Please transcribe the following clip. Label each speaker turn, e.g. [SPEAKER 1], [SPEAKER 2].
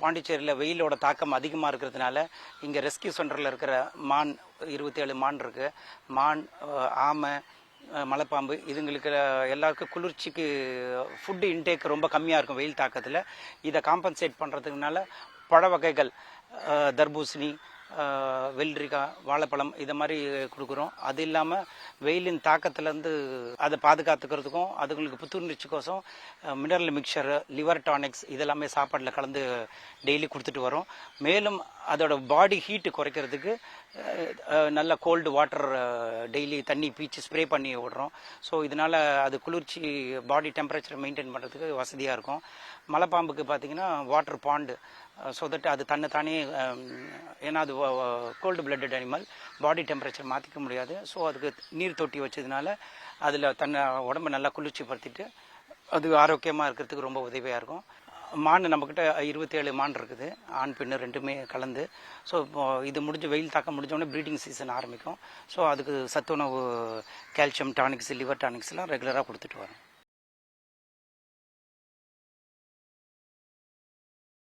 [SPEAKER 1] பாண்டிச்சேரியில் வெயிலோட தாக்கம் அதிகமாக இருக்கிறதுனால இங்கே ரெஸ்கியூ சென்டரில் இருக்கிற மான் இருபத்தேழு மான் இருக்கு. மான் ஆமை மலைப்பாம்பு இதுங்களுக்கு எல்லாருக்கும் குளிர்ச்சிக்கு ஃபுட்டு இன்டேக் ரொம்ப கம்மியாக இருக்கும் வெயில் தாக்கத்தில். இதை காம்பன்சேட் பண்ணுறதுக்குனால பழ வகைகள் தர்பூசணி வெள்ளரிக்காய் வாழைப்பழம் இதை மாதிரி கொடுக்குறோம். அது இல்லாமல் வெயிலின் தாக்கத்துலேருந்து அதை பாதுகாத்துக்கிறதுக்கும் அதுங்களுக்கு புத்துணர்ச்சி கோசம் மினரல் மிக்சர் லிவர் டானிக்ஸ் இதெல்லாமே சாப்பாட்டில் கலந்து டெய்லி கொடுத்துட்டு வரோம். மேலும் அதோட பாடி ஹீட்டு குறைக்கிறதுக்கு நல்ல கோல்டு வாட்டர் டெய்லி தண்ணி பீச்சு ஸ்ப்ரே பண்ணி விடுறோம். ஸோ இதனால் அது குளிர்ச்சி பாடி டெம்பரேச்சர் மெயின்டைன் பண்ணுறதுக்கு வசதியாக இருக்கும். மலைப்பாம்புக்கு பார்த்தீங்கன்னா வாட்டர் பாண்டு ஸோ தட் அது தன்னை தானே ஏன்னா அது cold blooded animal body temperature மாற்றிக்க முடியாது. ஸோ அதுக்கு நீர் தொட்டி வச்சதுனால அதில் தன்னை உடம்பை நல்லா குளிர்ச்சிப்படுத்திட்டு அது ஆரோக்கியமாக இருக்கிறதுக்கு ரொம்ப உதவியாக இருக்கும். மான் நம்மக்கிட்ட இருபத்தேழு மான் இருக்குது. ஆண் பெண்ணு ரெண்டுமே கலந்து. ஸோ இது முடிஞ்சு வெயில் தாக்கம் முடிஞ்சோடனே ப்ரீடிங் சீசன் ஆரம்பிக்கும். ஸோ அதுக்கு சத்துணவு கால்சியம் டானிக்ஸ் லிவர் டானிக்ஸ்லாம் ரெகுலராக கொடுத்துட்டு வரோம்.